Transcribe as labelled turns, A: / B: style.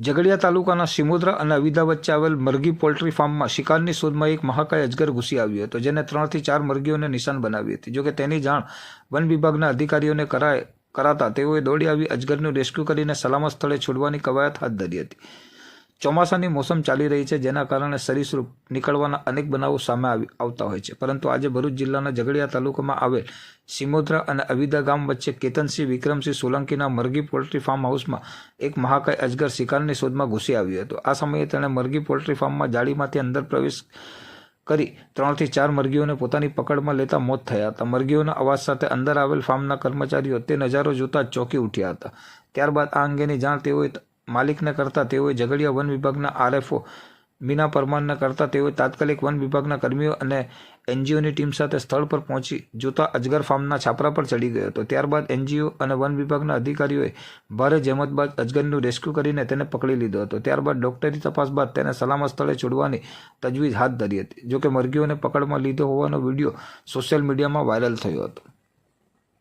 A: ઝઘડિયા તાલુકાના સિમોદ્રા અને અવિદા વચ્ચે આવેલ મરઘી પોલ્ટ્રી ફાર્મમાં શિકારની શોધમાં એક મહાકાય અજગર ઘૂસી આવ્યો હતો, જેને ત્રણથી ચાર મરઘીઓને નિશાન બનાવી હતી. જોકે તેની જાણ વન વિભાગના અધિકારીઓને કરાય, કરાતા તેઓએ દોડી આવી અજગરનું રેસ્ક્યુ કરીને સલામત સ્થળે છોડવાની કવાયત હાથ ધરી હતી. ચોમાસાની મોસમ ચાલી રહી છે, જેના કારણે સરીસૃપ નીકળવાના અનેક બનાવો સામે આવી, આવતા હોય છે. પરંતુ આજે ભરૂચ જિલ્લાના ઝઘડિયા તાલુકામાં આવેલ સિમોદ્રા અને અવિદા ગામ વચ્ચે કેતનસિંહ વિક્રમસિંહ સોલંકીના મરઘી પોલ્ટ્રી ફાર્મ હાઉસમાં એક મહાકાય અજગર શિકારની શોધમાં ઘૂસી આવ્યો હતો. આ સમયે તેણે મરઘી પોલ્ટ્રી ફાર્મમાં જાળીમાંથી અંદર પ્રવેશ કરી ત્રણથી ચાર મરઘીઓને પોતાની પકડમાં લેતા મોત થયા હતા. મરઘીઓના અવાજ સાથે અંદર આવેલ ફાર્મના કર્મચારીઓ તે નજારો જોતા ચોંકી ઉઠ્યા હતા. ત્યારબાદ આ અંગેની જાણ તેઓએ માલિકને કરતા તેઓએ ઝઘડિયા વન વિભાગના આરએફઓ મીના પરમારને કરતાં તેઓએ તાત્કાલિક વન વિભાગના કર્મીઓ અને એનજીઓની ટીમ સાથે સ્થળ પર પહોંચી જોતા અજગર ફાર્મના છાપરા પર ચડી ગયો હતો. ત્યારબાદ એનજીઓ અને વન વિભાગના અધિકારીઓએ ભારે જહેમત બાદ અજગરનું રેસ્ક્યુ કરીને તેને પકડી લીધો હતો. ત્યારબાદ ડોક્ટરી તપાસ બાદ તેને સલામત સ્થળે છોડવાની તજવીજ હાથ ધરી હતી. જોકે મરઘીઓને પકડમાં લીધો હોવાનો વીડિયો સોશિયલ મીડિયામાં વાયરલ થયો હતો.